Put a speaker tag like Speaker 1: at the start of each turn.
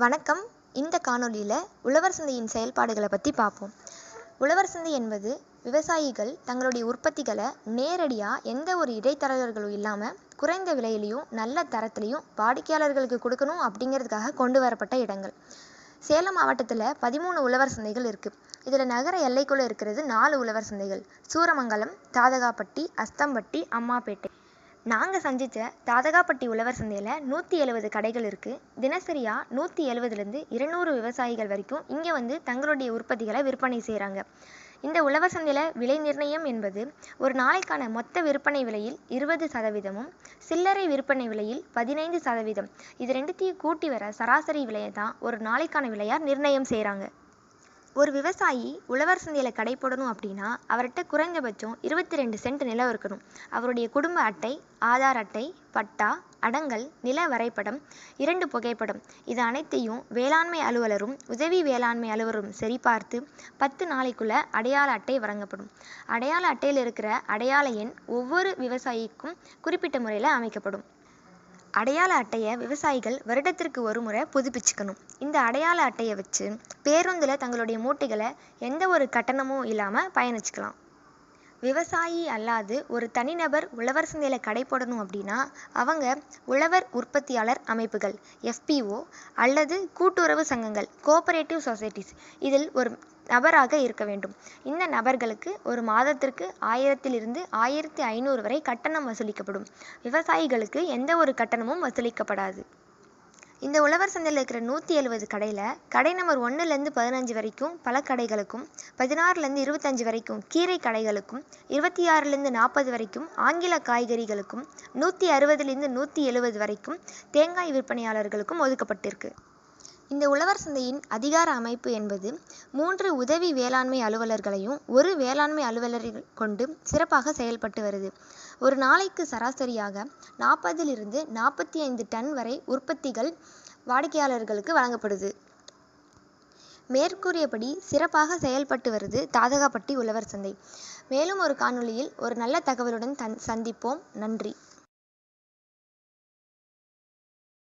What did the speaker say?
Speaker 1: வணக்கம். இந்த காணொளியில் உழவர் சந்தையின் செயல்பாடுகளை பற்றி பார்ப்போம் உழவர் சந்தை என்பது விவசாயிகள் தங்களுடைய உற்பத்திகளை நேரடியாக எந்த ஒரு இடைத்தரகர்களும் இல்லாமல் குறைந்த விலையிலையும் நல்ல தரத்துலையும் வாடிக்கையாளர்களுக்கு கொடுக்கணும் அப்படிங்கிறதுக்காக கொண்டு வரப்பட்ட இடங்கள். சேலம் மாவட்டத்தில் பதிமூணு உழவர் சந்தைகள் இருக்குது இதில் நகர எல்லைக்குள்ளே இருக்கிறது நாலு உழவர் சந்தைகள். சூரமங்கலம் தாதகாப்பட்டி அஸ்தம்பட்டி அம்மாப்பேட்டை நாங்கள் சந்தித்த தாதகாப்பட்டி உழவர் சந்தையில் நூற்றி எழுபது கடைகள் இருக்குது தினசரியாக நூற்றி எழுபதுலேருந்து இருநூறு விவசாயிகள் வரைக்கும் இங்கே வந்து தங்களுடைய உற்பத்திகளை விற்பனை செய்கிறாங்க இந்த உழவர் சந்தையில் விலை நிர்ணயம் என்பது ஒரு நாளைக்கான மொத்த விற்பனை விலையில் இருபது சதவீதமும் சில்லறை விற்பனை விலையில் பதினைந்து சதவீதம். இது ரெண்டுத்தையும் கூட்டி வர சராசரி விலையை தான் ஒரு நாளைக்கான விலையாக நிர்ணயம் செய்கிறாங்க ஒரு விவசாயி உழவர் சந்தையில் கடை போடணும் அப்படின்னா அவர்கிட்ட குறைந்தபட்சம் இருபத்தி ரெண்டு சென்ட் நிலம் இருக்கணும். அவருடைய குடும்ப அட்டை ஆதார் அட்டை பட்டா அடங்கல் நில வரைபடம் இரண்டு புகைப்படம். இது அனைத்தையும் வேளாண்மை அலுவலரும் உதவி வேளாண்மை அலுவலரும் சரிபார்த்து பத்து நாளைக்குள்ள அடையாள அட்டை வழங்கப்படும். அடையாள அட்டையில் இருக்கிற அடையாள எண் ஒவ்வொரு விவசாயிக்கும் குறிப்பிட்ட முறையில் அமைக்கப்படும். அடையாள அட்டையை விவசாயிகள் வருடத்திற்கு ஒரு முறை புதுப்பிச்சுக்கணும். இந்த அடையாள அட்டையை வச்சு பேருந்தில் தங்களுடைய மூட்டைகளை எந்த ஒரு கட்டணமும் இல்லாமல் பயணிச்சுக்கலாம். விவசாயி அல்லாது ஒரு தனிநபர் உழவர் சந்தையில் கடை போடணும் அப்படின்னா அவங்க உழவர் உற்பத்தியாளர் அமைப்புகள் எஃபிஓ அல்லது கூட்டுறவு சங்கங்கள் கோஆபரேட்டிவ் சொசைட்டிஸ் இதில் ஒரு நபராக இருக்க வேண்டும். இந்த நபர்களுக்கு ஒரு மாதத்திற்கு ஆயிரத்திலிருந்து ஆயிரத்தி ஐநூறு வரை கட்டணம் வசூலிக்கப்படும். விவசாயிகளுக்கு எந்த ஒரு கட்டணமும் வசூலிக்கப்படாது. இந்த உழவர் சந்தையில் இருக்கிற நூற்றி எழுபது கடையில் கடை நம்பர் ஒன்றுலேருந்து பதினஞ்சு வரைக்கும் பல கடைகளுக்கும் பதினாறுலேருந்து இருபத்தஞ்சு வரைக்கும் கீரை கடைகளுக்கும் இருபத்தி ஆறுலேருந்து நாற்பது வரைக்கும் ஆங்கில காய்கறிகளுக்கும் நூற்றி அறுபதுலேருந்து நூற்றி எழுபது வரைக்கும் தேங்காய் விற்பனையாளர்களுக்கும் ஒதுக்கப்பட்டிருக்கு. இந்த உழவர் சந்தையின் அதிகார அமைப்பு என்பது மூன்று உதவி வேளாண்மை அலுவலர்களையும் ஒரு வேளாண்மை அலுவலரை கொண்டு சிறப்பாக செயல்பட்டு வருது. ஒரு நாளைக்கு சராசரியாக நாற்பதிலிருந்து நாற்பத்தி ஐந்து டன் வரை உற்பத்திகள் வாடிக்கையாளர்களுக்கு வழங்கப்படுது. மேற்கூறியபடி சிறப்பாக செயல்பட்டு வருது தாதகாப்பட்டி உழவர் சந்தை. மேலும் ஒரு காணொளியில் ஒரு நல்ல தகவலுடன் தன் சந்திப்போம். நன்றி.